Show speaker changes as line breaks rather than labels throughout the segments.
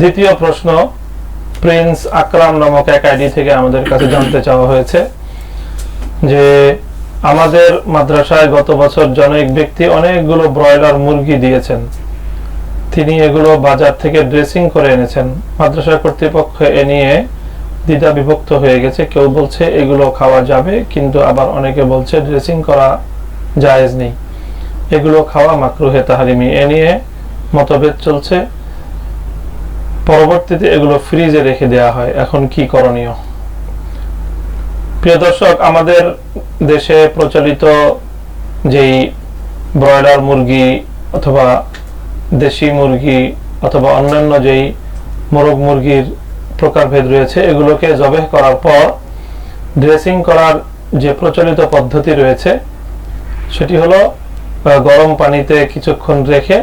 দ্বিতীয় প্রশ্ন প্রিন্স আকরাম নামক এক আইডি থেকে আমাদের কাছে জানতে চাওয়া হয়েছে যে আমাদের মাদ্রাসায় গত বছর জনৈক ব্যক্তি অনেকগুলো ব্রয়লার মুরগি দিয়েছেন। তিনি এগুলো বাজার থেকে ড্রেসিং করে এনেছেন। মাদ্রাসা কর্তৃপক্ষ এ নিয়ে দ্বিধা বিভক্ত হয়ে গেছে। কেউ বলছে এগুলো খাওয়া যাবে, কিন্তু আবার অনেকে বলছে ড্রেসিং করা জায়েজ নেই। এগুলো খাওয়া মাকরুহে তাহারিমি। এ নিয়ে মতভেদ চলছে। পরবর্তীতে এগুলো ফ্রিজে রেখে দেওয়া হয়। এখন কি করণীয়? প্রিয় দর্শক, আমাদের দেশে প্রচলিত যেই ব্রয়লার মুরগি অথবা দেশি মুরগি অথবা অন্যান্য যেই মোরগ মুরগির প্রকারভেদ রয়েছে, এগুলোকে জবেহ করার পর ড্রেসিং করার যে প্রচলিত পদ্ধতি রয়েছে, সেটি হলো গরম পানিতে কিছুক্ষণ রেখে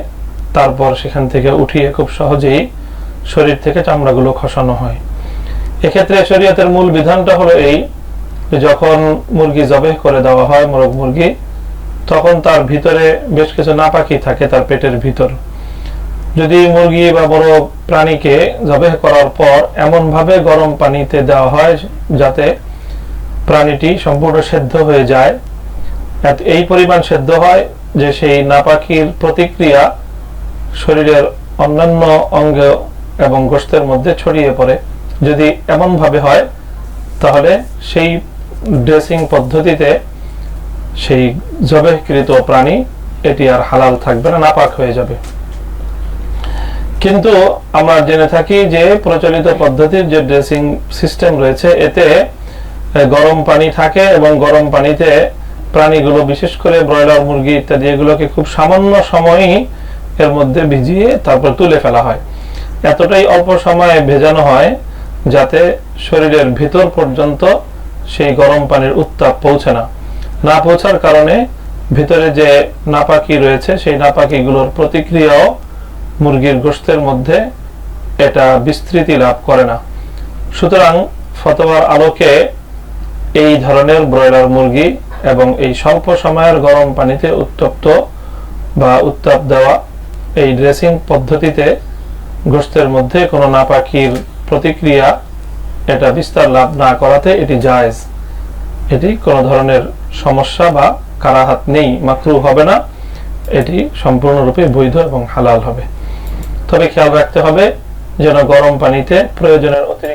তারপর সেখান থেকে উঠিয়ে খুব সহজেই শরীর থেকে চামড়াগুলো খসানো হয়। এক্ষেত্রে শরীয়তের মূল বিধানটা হলো এই যখন মুরগি জবেহ করে দেওয়া হয়, মোরগ মুরগি, তখন তার ভিতরে বেশ কিছু নাপাকি থাকে তার পেটের ভিতর। যদি মুরগি বা বড় প্রাণীকে জবেহ করার পর এমন ভাবে গরম পানিতে দেওয়া হয় যাতে প্রাণীটি সম্পূর্ণ সেদ্ধ হয়ে যায় এই পরিমাণ সেদ্ধ হয় যে সেই নাপাকির প্রতিক্রিয়া শরীরের অন্যান্য অঙ্গ এবং গোষ্ঠের মধ্যে ছড়িয়ে পড়ে। যদি এমন ভাবে হয়, তাহলে সেই ড্রেসিং পদ্ধতিতে সেই জবেহকৃত প্রাণী, এটি আর হালাল থাকবে না, নাপাক হয়ে যাবে। কিন্তু আমরা জেনে থাকি যে প্রচলিত পদ্ধতির যে ড্রেসিং সিস্টেম রয়েছে, এতে গরম পানি থাকে এবং গরম পানিতে প্রাণীগুলো, বিশেষ করে ব্রয়লার, মুরগি ইত্যাদি, এগুলোকে খুব সামান্য সময়ই এর মধ্যে ভিজিয়ে তারপর তুলে ফেলা হয়। এতটাই অল্প সময়ে ভেজানো হয় যাতে শরীরের ভিতর পর্যন্ত সেই গরম পানির উত্তাপ পৌঁছে না। না পৌঁছার কারণে ভিতরে যে নাপাকি রয়েছে, সেই নাপাকিগুলোর প্রতিক্রিয়াও মুরগির গোশতের মধ্যে এটা বিস্তৃতি লাভ করে না। সুতরাং ফতোয়ার আলোকে এই ধরনের ব্রয়লার মুরগি এবং এই স্বল্প সময়ের গরম পানিতে উত্তপ্ত বা উত্তাপ দেওয়া এই ড্রেসিং পদ্ধতিতে গোশতের মধ্যে কোনো নাপাকির প্রতিক্রিয়া এটা বিস্তার লাভ না করাতে এটি জায়জ। এটি কোনো ধরনের সমস্যা বা কারাহাত নেই, মাত্র হবে না। এটি সম্পূর্ণরূপে বৈধ এবং হালাল হবে। তবে খেয়াল রাখতে হবে, যেন গরম পানিতে প্রয়োজনের অতিরিক্ত